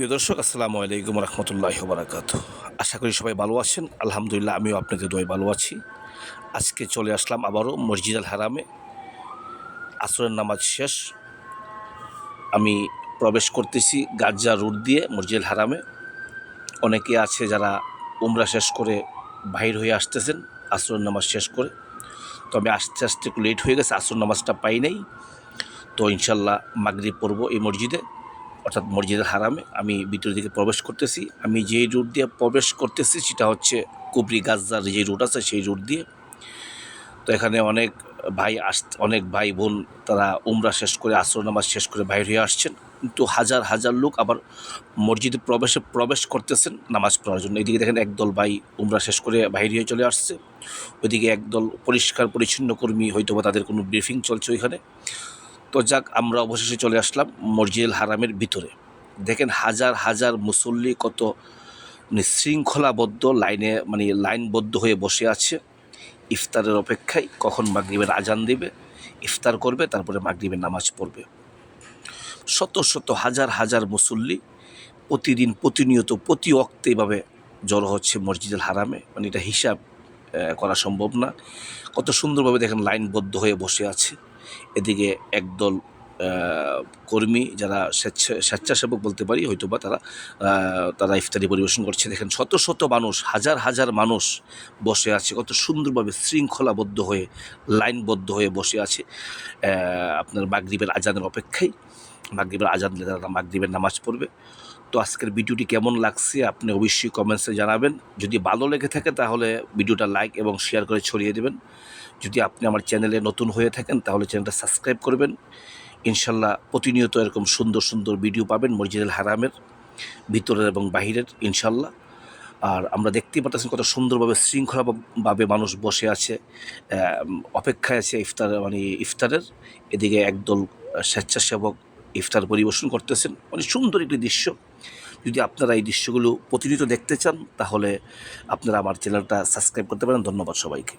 প্রিয় দর্শক, আসসালামু আলাইকুম রহমতুল্লাহ বারাকাত আশা করি সবাই ভালো আছেন। আলহামদুলিল্লাহ, আমিও আপনাদের দোয় ভালো আছি। আজকে চলে আসলাম আবারও মসজিদ আল হারামে। আসরের নামাজ শেষ। আমি প্রবেশ করতেছি গাজ্জা রুট দিয়ে মসজিদ হারামে। অনেকে আছে যারা উমরা শেষ করে বাহির হয়ে আসতেছেন, আসরের নামাজ শেষ করে। তো আমি আস্তে আস্তে একটু লেট হয়ে গেছে আসর নামাজটা পাই নাই। তো ইনশাল্লাহ মাগরিব পড়ব এই মসজিদে। অর্থাৎ মসজিদের হারামে আমি ভিতরের দিকে প্রবেশ করতেছি। আমি যেই রুট দিয়ে প্রবেশ করতেছি সেটা হচ্ছে কুবরি গাজ্জার যে রুট আছে সেই রুট দিয়ে। তো এখানে অনেক ভাই আস, অনেক ভাই বোন তারা উমরা শেষ করে, আসর নামাজ শেষ করে বাইরে হয়ে আসছেন। কিন্তু হাজার হাজার লোক আবার মসজিদে প্রবেশে প্রবেশ করতেছেন নামাজ পড়ার জন্য। এদিকে দেখেন একদল ভাই উমরা শেষ করে বাইরে হয়ে চলে আসছে। ওইদিকে একদল পরিষ্কার, পরিচ্ছন্ন কর্মী হয়তো বা তাদের কোনো ব্রিফিং চলছে ওইখানে। তো যাক, আমরা অবশেষে চলে আসলাম মসজিদুল হারামের ভিতরে। দেখেন হাজার হাজার মুসল্লি কত মানে শৃঙ্খলাবদ্ধ লাইনে মানে লাইনবদ্ধ হয়ে বসে আছে। ইফতারের অপেক্ষায় কখন মাগরিবের আজান দেবে? ইফতার করবে, তারপরে মাগরিবের নামাজ পড়বে। শত শত হাজার হাজার মুসল্লি প্রতিদিন প্রতিনিয়ত, প্রতি অক্তে এভাবে জড়ো হচ্ছে মসজিদুল হারামে। মানে এটা হিসাব করা সম্ভব না। কত সুন্দরভাবে দেখেন লাইনবদ্ধ হয়ে বসে আছে। এদিকে একদল কর্মী যারা স্বেচ্ছা স্বেচ্ছাসেবক বলতে পারি হয়তো বা তারা তারা ইফতারি পরিবেশন করছে। দেখেন, শত শত মানুষ, হাজার হাজার মানুষ বসে আছে। কত সুন্দরভাবে শৃঙ্খলাবদ্ধ হয়ে, লাইনবদ্ধ হয়ে বসে আছে। আপনার মাগরিবের আজানের অপেক্ষায়। মাগরিবের আজান দিলে তারা মাগরিবের নামাজ পড়বে। তো আজকের ভিডিওটি কেমন লাগছে, আপনি অবশ্যই কমেন্টসে জানাবেন। যদি ভালো লেগে থাকে তাহলে ভিডিওটা লাইক এবং শেয়ার করে ছড়িয়ে দেবেন। যদি আপনি আমার চ্যানেলে নতুন হয়ে থাকেন তাহলে চ্যানেলটা সাবস্ক্রাইব করবেন। ইনশাল্লাহ প্রতিনিয়ত এরকম সুন্দর সুন্দর ভিডিও পাবেন মসজিদুল হারামের ভিতরের এবং বাহিরের, ইনশাল্লাহ। আর আমরা দেখতেই পাচ্ছি কত সুন্দরভাবে শৃঙ্খলাভাবে মানুষ বসে আছে অপেক্ষায় আছে ইফতার মানে ইফতারের। এদিকে একদল স্বেচ্ছাসেবক ইফতার পরিবেশন করতেছেন। মানে সুন্দর একটি দৃশ্য। যদি আপনারা এই দৃশ্যগুলো প্রতিনিয়ত দেখতে চান, তাহলে আপনারা আমার চ্যানেলটা সাবস্ক্রাইব করতে পারেন। ধন্যবাদ সবাইকে।